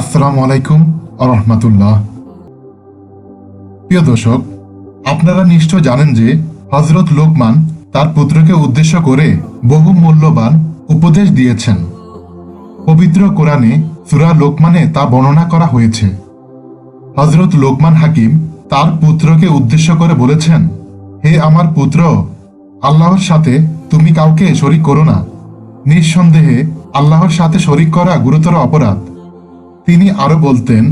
আসসালামু আলাইকুম রহমতুল্লাহ। প্রিয় দর্শক, আপনারা নিশ্চয় জানেন যে হজরত লোকমান তার পুত্রকে উদ্দেশ্য করে বহু মূল্যবান উপদেশ দিয়েছেন। পবিত্র কোরআনে সুরা লোকমানে তা বর্ণনা করা হয়েছে। হজরত লোকমান হাকিম তার পুত্রকে উদ্দেশ্য করে বলেছেন, হে আমার পুত্র, আল্লাহর সাথে তুমি কাউকে শরিক করো না। নিঃসন্দেহে আল্লাহর সাথে শরিক করা গুরুতর অপরাধ। তিনি আরও বলতেন,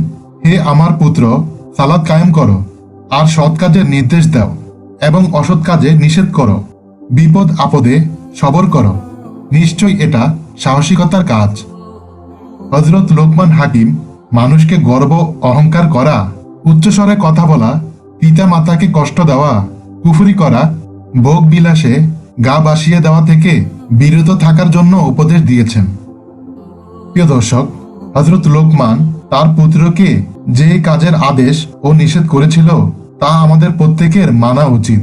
হে আমার পুত্র, সালাদ কায়েম করো, আর সৎ কাজের নির্দেশ দাও, এবং অসৎ কাজে নিষেধ করো। বিপদ আপদে সবর করো। নিশ্চয় এটা সাহসিকতার কাজ। হজরত লোকমান হাকিম, মানুষকে গর্ব, অহংকার করা, উচ্চস্বরে কথা বলা পিতা মাতাকে কষ্ট দেওয়া, কুফুরি করা, ভোগ বিলাসে গা বাসিয়ে দেওয়া থেকে বিরত থাকার জন্য উপদেশ দিয়েছেন। প্রিয় দর্শক হজরত লোকমান তার পুত্রকে যে কাজের আদেশ ও নিষেধ করেছিল, তা আমাদের প্রত্যেকের মানা উচিত।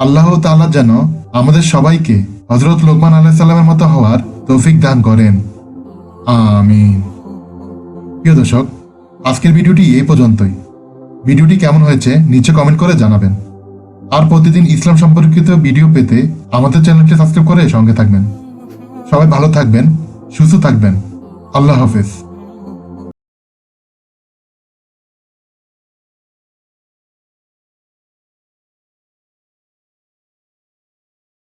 আল্লাহ তাআলা যেন আমাদের সবাইকে হজরত লোকমান আলাহ সাল্লামের মতো হওয়ার তৌফিক দান করেন। আমিন। প্রিয় দর্শক, আজকের ভিডিওটি এই পর্যন্তই। ভিডিওটি কেমন হয়েছে নিচে কমেন্ট করে জানাবেন। আর প্রতিদিন ইসলাম সম্পর্কিত ভিডিও পেতে আমাদের চ্যানেলটি সাবস্ক্রাইব করে সঙ্গে থাকবেন। সবাই ভালো থাকবেন, সুস্থ থাকবেন। আল্লাহ হাফেজ।